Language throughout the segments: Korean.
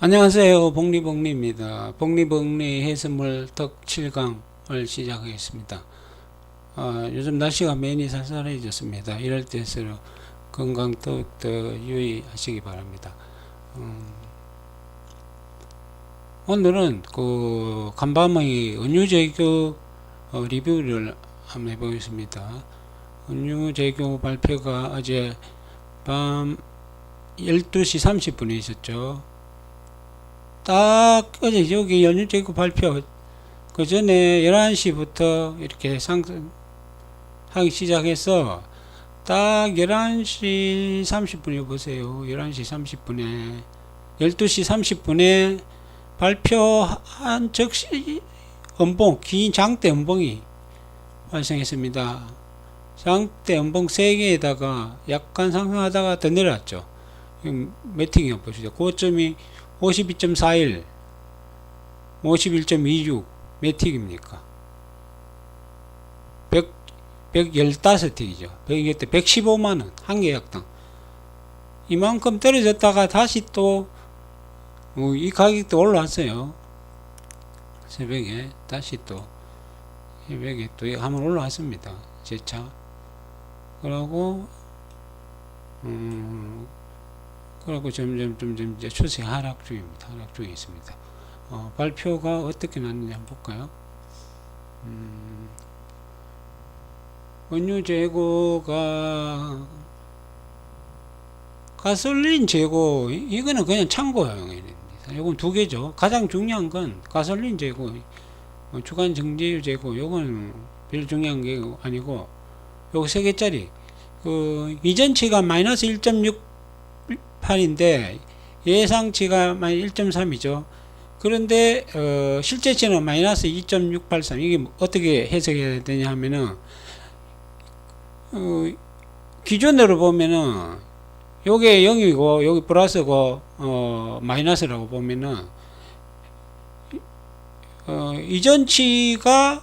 안녕하세요. 복리복리입니다. 복리복리 해산물 덕 7강을 시작하겠습니다. 어, 요즘 날씨가 매니 쌀쌀해졌습니다. 이럴 때일수록 건강 더욱더 유의하시기 바랍니다. 음, 오늘은 그 간밤의 은유제교 어, 리뷰를 한번 해보겠습니다. 은유제교 발표가 어제 밤 12시 30분에 있었죠. 딱 어제 여기 연휴제고 발표 그 전에 11시부터 이렇게 상승하기 시작해서 딱 11시 30분에 보세요. 11시 30분에 12시 30분에 발표한 즉시 음봉 긴 장대 음봉이 발생했습니다. 장대 음봉 3개에다가 약간 상승하다가 더 내려왔죠. 지금 매팅이 보시죠. 고점이 52.41, 51.26 매틱입니까? 100, 115틱이죠. 100, 115만원, 한 계약당. 이만큼 떨어졌다가 다시 또, 어, 이 가격도 올라왔어요. 새벽에, 다시 또, 새벽에 또 한번 올라왔습니다. 제 차. 그러고, 음, 그리고 점점 점점 이제 추세 하락 중입니다. 하락 중에 있습니다. 어, 발표가 어떻게 났는지 한번 볼까요? 음, 원유 재고가 가솔린 재고 이- 이거는 그냥 참고용입니다. 이건 두 개죠. 가장 중요한 건 가솔린 재고, 어, 주간 정제유 재고 요거는 별 중요한 게 아니고 요거 세 개짜리 그 이전치가 마이너스 1.68인데 예상치가 1.3이죠. 그런데 어, 실제치는 마이너스 2.683 이게 뭐 어떻게 해석해야 되냐 하면은 어, 기존으로 보면은 요게 0이고 여기 플러스고 어, 마이너스라고 보면은 어, 이전치가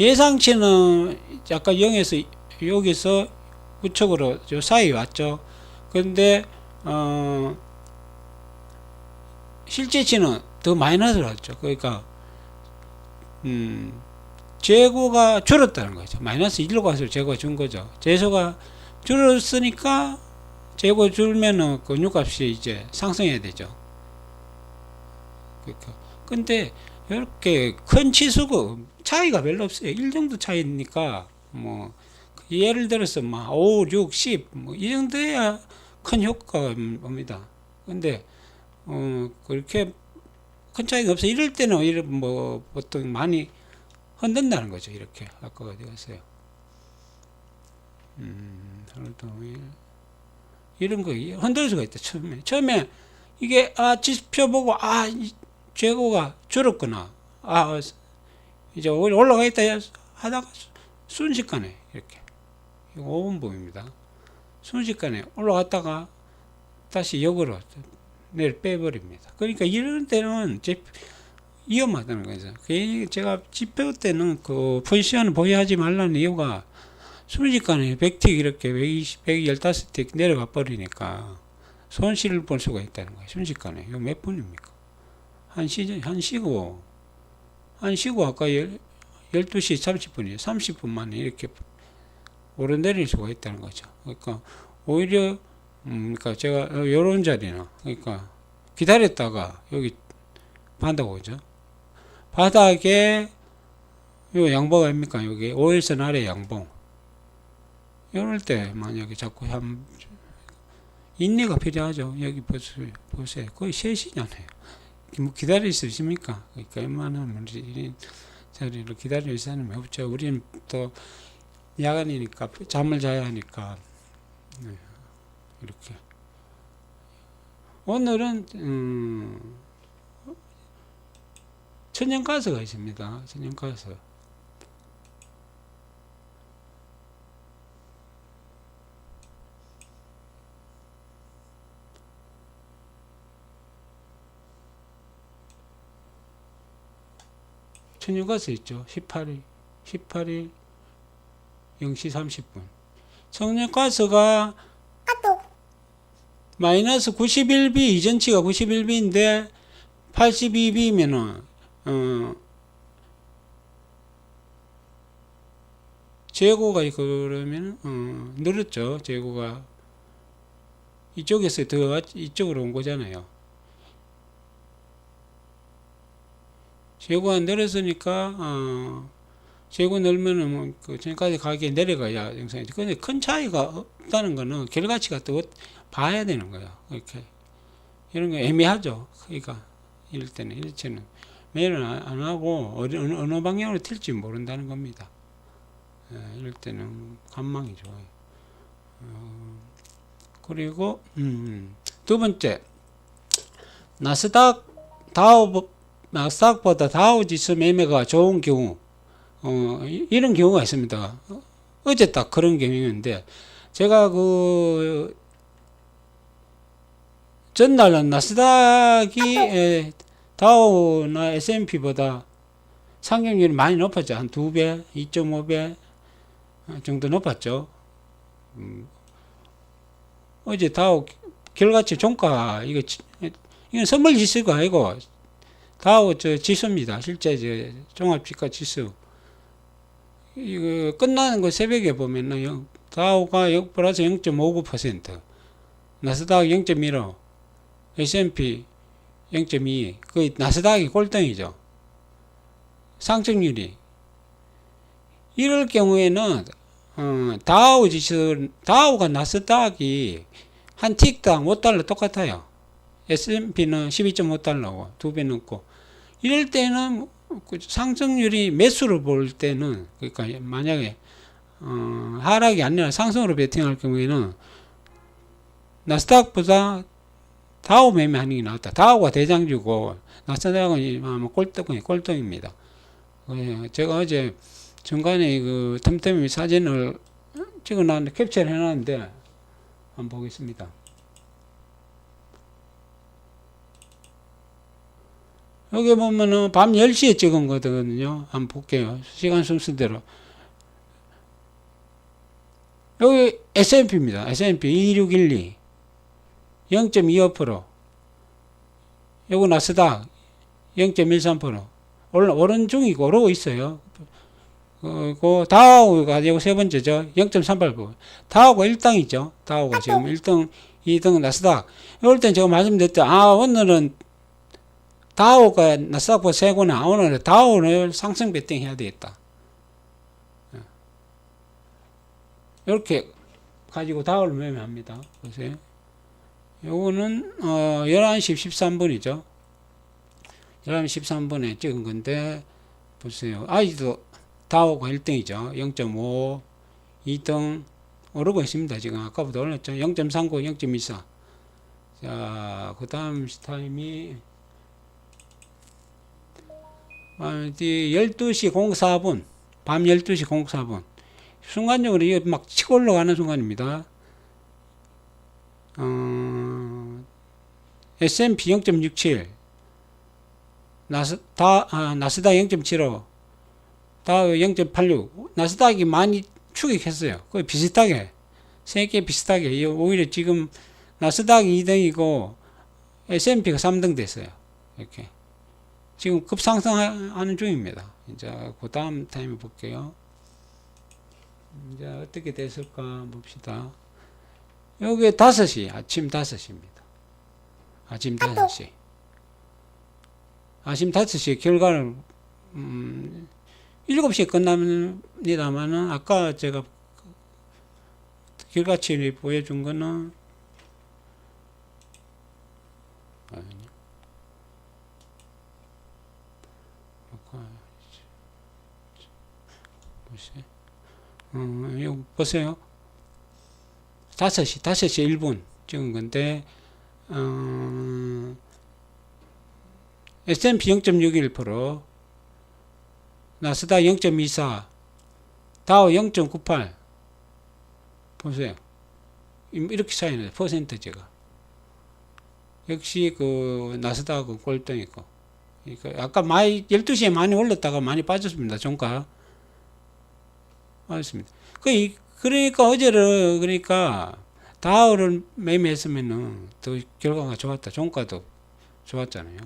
예상치는 약간 0에서 여기서 우측으로 저 사이 왔죠. 근데 어 실제치는 더 마이너스로 왔죠. 그러니까 음 재고가 줄었다는 거죠. 마이너스 1로 가서 재고가 준 거죠. 재소가 줄었으니까 재고 줄면은 그 유값이 이제 상승해야 되죠. 그러니까 근데 이렇게 큰 치수가 차이가 별로 없어요. 1 정도 차이니까 뭐 예를 들어서 막 5, 6, 10, 뭐 이 정도야 큰 효과가 옵니다. 근데 어 그렇게 큰 차이가 없어. 이럴 때는 이런 뭐 보통 많이 흔든다는 거죠. 이렇게 아까 어디 갔어요? 음, 하루 동일 이런 거 흔들 수가 있다. 처음에 처음에 이게 아 지표 보고 아이 재고가 줄었구나. 아 이제 올라가 있다 하다가 순식간에 이렇게 이거 5분봉입니다. 순식간에 올라갔다가 다시 역으로 내일 빼버립니다. 그러니까 이런 때는 제 위험하다는 거죠. 제가 지표 때는 그 포지션을 보유하지 말라는 이유가 순식간에 100틱 이렇게 120, 115틱 내려가 버리니까 손실을 볼 수가 있다는 거예요. 순식간에. 이거 몇 분입니까? 한 시, 한 시고, 한 시고 아까 12시 30분이에요. 30분 만에 이렇게 오르내릴 수가 있다는 거죠. 그러니까 오히려 음, 그러니까 제가 요런 자리나 그러니까 기다렸다가 여기 바닥 오죠. 바닥에 요 양봉 아닙니까? 여기 5일선 아래 양봉. 이럴 때 만약에 자꾸 한 인내가 필요하죠. 여기 보세요. 보세요. 거의 3시잖아요. 뭐 기다릴 수 있습니까? 그러니까 웬만하면 우리 자리를 기다릴 사람이 없죠. 우리는 또 야간이니까 잠을 자야 하니까 네, 이렇게 오늘은 음, 천연가스가 있습니다. 천연가스 천연가스 있죠. 18일 18일 0시 30분 천연가스가 마이너스 91B 이전치가 91B인데 82B면은 어 재고가 그러면 어 늘었죠. 재고가 이쪽에서 더 이쪽으로 온 거잖아요. 재고가 늘었으니까 어 재고 늘면은 뭐그 전까지 가격이 내려가야 영상이지. 근데 큰 차이가 없다는 거는 결과치가 또 봐야 되는 거예요. 이렇게 이런 거 애매하죠. 그러니까 이럴 때는 일체는 매일은 안- 안 하고 어느, 어느 방향으로 튈지 모른다는 겁니다. 예, 이럴 때는 관망이 좋아요. 어, 그리고 음, 두 번째 나스닥 다우 나스닥보다 다우 지수 매매가 좋은 경우 어, 이- 이런 경우가 있습니다. 어, 어제 딱 그런 경우였는데 제가 그 전날은 나스닥이 에, 다우나 S&P보다 상승률이 많이 높았죠. 한두 배, 2.5배 정도 높았죠. 음, 어제 다우 결과치 종가 이거 지- 이건 선물 지수가 아니고 다우 저 지수입니다. 실제 저 종합지가 지수. 이거 끝나는 거 새벽에 보면은 영- 다우가 0 플러스 0.59%, 나스닥 0.15, S&P 0.2, 그 나스닥이 꼴등이죠. 상승률이. 이럴 경우에는 어, 다우 지수, 다우가 나스닥이 한 틱당 5달러 똑같아요. S&P는 12.5달러고 두 배 넘고 이럴 때는 그 상승률이 매수를 볼 때는 그러니까 만약에 어, 하락이 아니라 상승으로 베팅할 경우에는 나스닥보다 다우 매매하는 게 낫다. 다우가 대장주고 나스닥은 아마 꼴등이 꼴등입니다. 어, 제가 어제 중간에 그 틈틈이 사진을 찍어놨는데 캡처를 해놨는데 한번 보겠습니다. 여기 보면은 밤 10시에 찍은 거거든요. 한번 볼게요. 시간 순서대로. 여기 S&P입니다. S&P 2612. 0.25%. 요거 나스닥 0.13%. 오른, 오른 중이고 오르고 있어요. 어, 그 다우가 요거 세 번째죠. 0.38%. 다우가 1등이죠. 다우가 지금 1등, 2등 나스닥. 이럴 땐 제가 말씀드렸죠. 아, 오늘은 다우가 나스닥보다 세구나. 오늘은 다우를 상승 베팅 해야 되겠다. 이렇게 가지고 다우를 매매합니다. 보세요. 요거는 어 11시 13분이죠. 11시 13분에 찍은 건데 보세요. 아직도 다우가 1등이죠. 0.5, 2등 오르고 있습니다. 지금 아까보다 올랐죠. 0.39, 0.24. 자, 그 다음 타임이 아, 12시 04분, 밤 12시 04분. 순간적으로 이게 막 치고 올라가는 순간입니다. 어, S&P 0.67, 나스, 다, 아, 나스닥 0.75, 다우 0.86, 나스닥이 많이 추격했어요. 거의 비슷하게, 세개 비슷하게. 이 오히려 지금 나스닥이 2등이고 S&P가 3등 됐어요. 이렇게. 지금 급상승하는 중입니다. 이제 그 다음 타임 볼게요. 이제 어떻게 됐을까 봅시다. 여기 5시, 아침 5시입니다. 아침 5시. 아침 5시 결과를, 음, 7시에 끝납니다만은, 아까 제가 결과치를 보여준 거는, 7시. 음, 여기 보세요. 5시, 5시 1분 찍은 건데, 음, S&P 0.61%, 나스닥 0.24, 다우 0.98. 보세요. 이렇게 차이는 퍼센트제가. 역시 그 나스닥은 꼴등이고. 그러니까 아까 많이 12시에 많이 올랐다가 많이 빠졌습니다. 종가. 맞습니다. 그 이- 그러니까 어제를 그러니까 다우를 매매했으면은 더 결과가 좋았다. 종가도 좋았잖아요.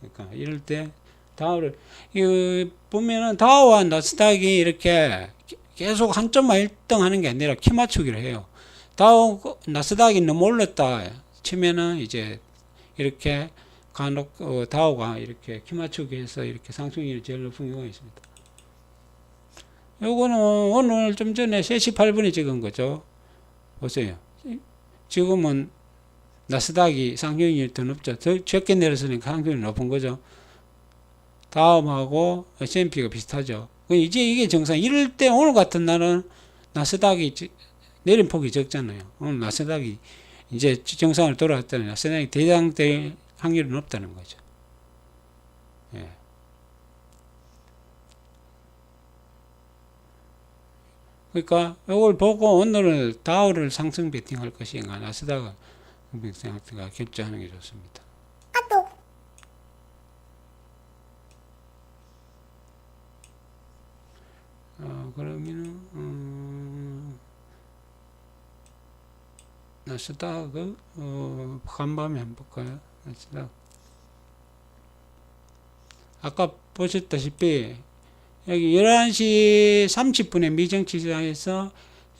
그러니까 이럴 때 다우를 이 보면은 다우와 나스닥이 이렇게 계속 한 점만 1등 하는 게 아니라 키 맞추기를 해요. 다우 나스닥이 너무 올랐다 치면은 이제 이렇게 간혹 어, 다우가 이렇게 키 맞추기 해서 이렇게 상승률이 제일 높은 경우가 있습니다. 요거는 오늘 좀 전에 3시 8분에 찍은 거죠. 보세요. 지금은 나스닥이 상승률이 더 높죠. 더 적게 내렸으니까 상승률이 높은 거죠. 다음하고 S&P가 비슷하죠. 그 이제 이게 정상. 이럴 때 오늘 같은 날은 나스닥이 지- 내린 폭이 적잖아요. 오늘 나스닥이 이제 정상을 돌아왔다는 나스닥이 대장될 확률이 높다는 거죠. 그러니까 이걸 보고 오늘은 다우를 상승 베팅할 것인가 나스닥을 베팅할까 결정하는 게 좋습니다. 어, 그러면은 음, 나스닥을 어, 간밤에 한번 볼까요? 나스닥 아까 보셨다시피 여기 11시 30분에 미정치 시장에서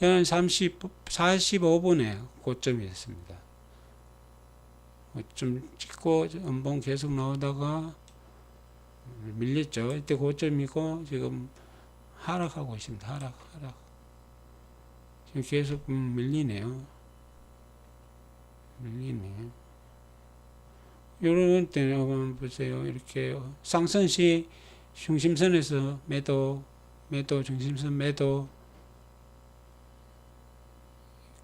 11시 30, 45분에 고점이었습니다. 고점 찍고 연봉 계속 나오다가 밀렸죠. 이때 고점이고 지금 하락하고 있습니다. 하락, 하락. 지금 계속 음, 밀리네요. 밀리네. 요런 때는 보세요. 이렇게 상승시 중심선에서 매도, 매도, 중심선 매도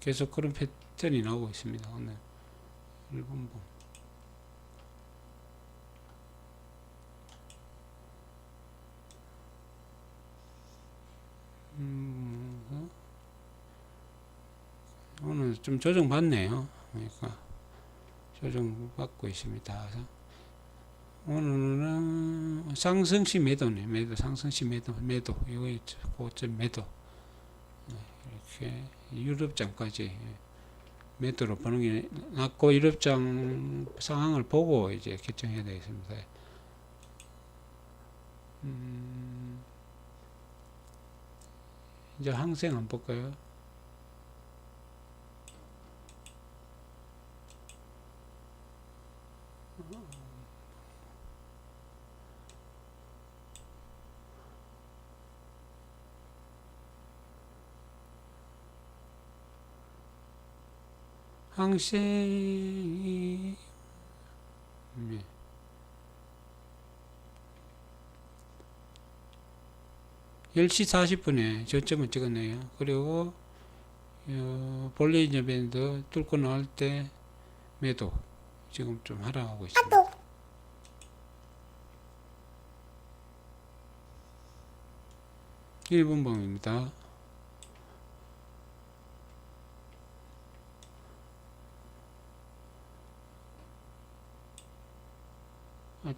계속 그런 패턴이 나오고 있습니다. 오늘 일본봉. 음, 어? 오늘 좀 조정 받네요. 그러니까 조정 받고 있습니다. 오늘은 상승시 매도네. 매도, 상승시 매도, 매도. 이거. 고점 매도. 네, 이렇게 유럽장까지 매도로 보는 게 낫고 유럽장 상황을 보고 이제 결정해야 되겠습니다. 음, 이제 항생 한번 볼까요? 항생이 네. 열시 40분에 저점을 찍었네요. 그리고 어, 볼리니아 밴드 뚫고 나올 때 매도 지금 좀 하락하고 있습니다. 일본 범입니다.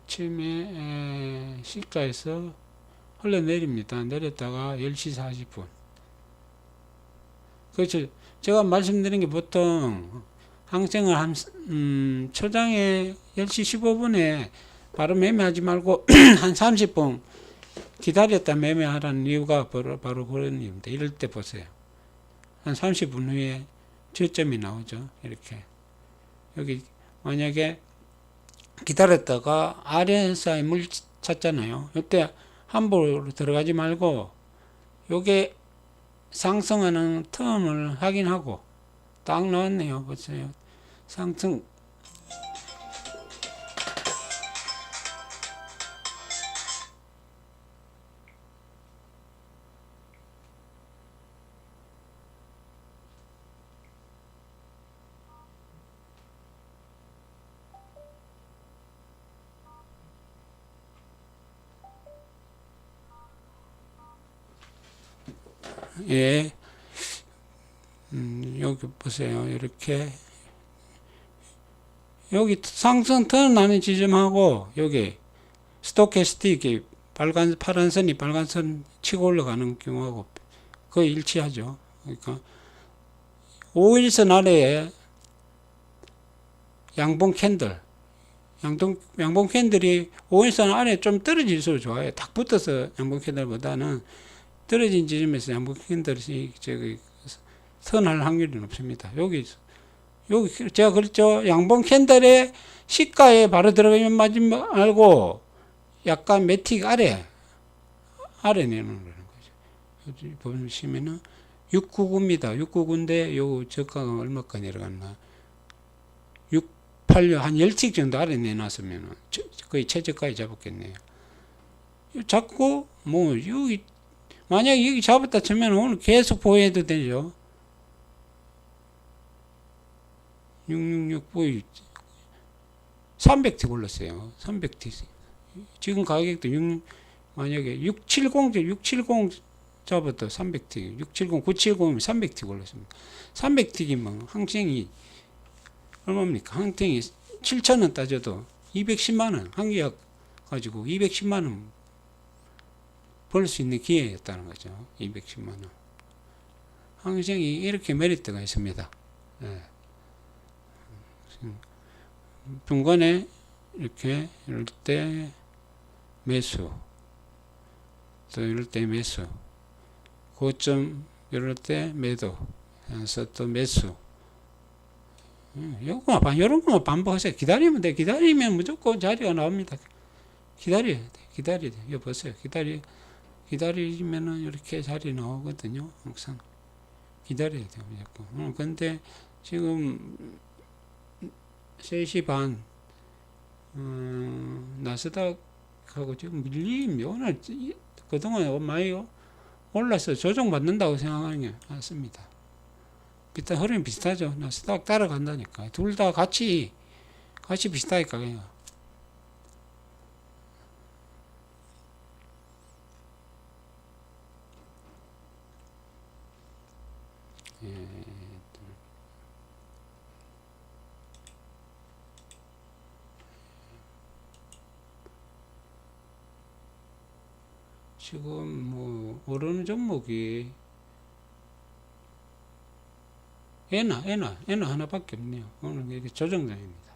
아침에 에, 시가에서 흘러내립니다. 내렸다가 10시 40분. 그렇죠. 제가 말씀드린 게 보통 항생을 한, 음, 초장에 10시 15분에 바로 매매하지 말고 한 30분 기다렸다 매매하라는 이유가 바로, 바로 그런 이유입니다. 이럴 때 보세요. 한 30분 후에 저점이 나오죠. 이렇게. 여기 만약에 기다렸다가 RSI 물 찾잖아요. 이때 함부로 들어가지 말고 요게 상승하는 텀을 확인하고 딱 나왔네요. 보세요. 상승 예. 음, 여기 보세요. 이렇게 여기 상승 턴 나는 지점하고 여기 스토캐스틱이 빨간 파란 선이 빨간 선 치고 올라가는 경우하고 거의 일치하죠. 그러니까 5일선 아래에 양봉 캔들 양동, 양봉 캔들이 5일선 아래 좀 떨어질수록 좋아요. 딱 붙어서 양봉 캔들보다는 떨어진 지점에서 캔들이 저기 선할 확률이 높습니다. 여기 여기 제가 그랬죠. 양봉 캔들의 시가에 바로 들어가면 맞지 말고 약간 매틱 아래 아래 내놓는 거죠. 보시면은 699입니다. 699인데 요 저가가 얼마까지 내려갔나? 686, 한 10틱 정도 아래 내놨으면 거의 최저가에 잡았겠네요. 자꾸 뭐 여기 만약에 여기 잡았다 치면 오늘 계속 보여도 되죠. 666 보이 300티 올랐어요. 300티. 지금 가격도 6 만약에 670 670 잡았다 300티 670 970이면 300티 올랐습니다. 300틱이면 항생이 얼마입니까? 항생이 7천 원 따져도 210만 원 한 계약 가지고 210만 원 벌 수 있는 기회였다는 거죠. 210만 원. 항생이 이렇게 메리트가 있습니다. 예. 중간에 이렇게 이럴 때 매수 또 이럴 때 매수 고점 이럴 때 매도 해서 또 매수 요거만 반 요런 거만 반복하세요 기다리면 돼 기다리면 무조건 자리가 나옵니다 기다려야 돼 기다려야 돼 이거 보세요 기다리 기다리면은 이렇게 자리 나오거든요 항상 기다려야 돼요 무조건 어, 근데 지금 3시 반 음, 나스닥하고 지금 밀림이 오늘 이- 그동안 많이 올라서 조정받는다고 생각하는 게 맞습니다. 비슷한 흐름이 비슷하죠. 나스닥 따라간다니까. 둘 다 같이 같이 비슷하니까 그냥. 지금 뭐 오르는 종목이 에나 에나 에나 하나밖에 없네요. 오늘 이게 조정장입니다.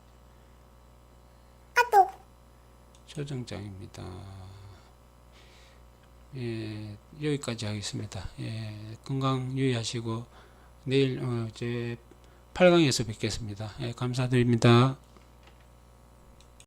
조정장입니다. 예, 여기까지 하겠습니다. 예, 건강 유의하시고 내일 어, 제 8강에서 뵙겠습니다. 예, 감사드립니다.